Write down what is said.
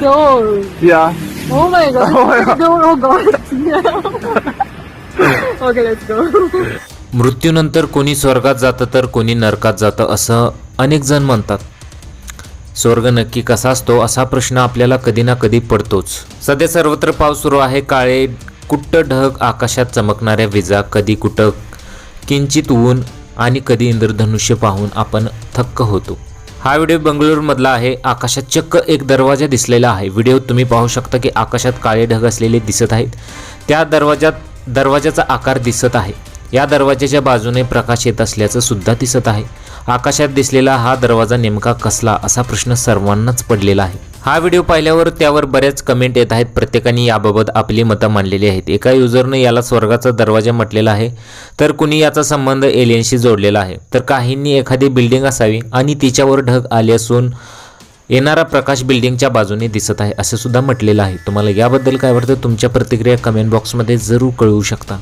door. Yeah. Oh my god. Oh my God. Door, oh god. okay, let's go. मृत्यूनंतर कोणी स्वर्गात जातं तर कोणी नरकात जातं असं अनेक जण म्हणतात स्वर्ग नक्की कसा असतो असा प्रश्न आपल्याला कधी ना कधी पडतोच सध्या सर्वत्र पाऊस सुरू आहे काळे कुट्ट ढग आकाशात चमकणाऱ्या विजा कधी कुठं किंचित ऊन आणि कधी इंद्रधनुष्य पाहून आपण थक्क होतो हा व्हिडिओ बंगळुरूमधला आहे. आकाशात चक्क एक दरवाजा दिसलेला आहे. व्हिडिओ तुम्ही पाहू शकता की आकाशात काळे ढग असलेले दिसत आहेत. त्या दरवाजात दरवाजाचा आकार दिसत आहे. या दरवाजाच्या बाजूने प्रकाश येत असल्याचं सुद्धा दिसत आहे. आकाशात दिसलेला हा दरवाजा नेमका कसला असा प्रश्न सर्वांनाच पडलेला आहे. हा व्हिडिओ पाहिल्यावर त्यावर बऱ्याच कमेंट येत आहेत. प्रत्येकाने याबाबत आपली मतं मांडलेली आहेत. एका युजरने याला स्वर्गाचा दरवाजा म्हटलेला आहे. तर कुणी याचा संबंध एलियनशी जोडलेला आहे. तर काहींनी एखादी बिल्डिंग असावी आणि तिच्यावर ढग आले असून येणारा प्रकाश बिल्डिंगच्या बाजूने दिसत आहे असे सुद्धा म्हटलेलं आहे. तुम्हाला याबद्दल काय वाटतं? तुमच्या प्रतिक्रिया कमेंट बॉक्समध्ये जरूर कळवू शकता.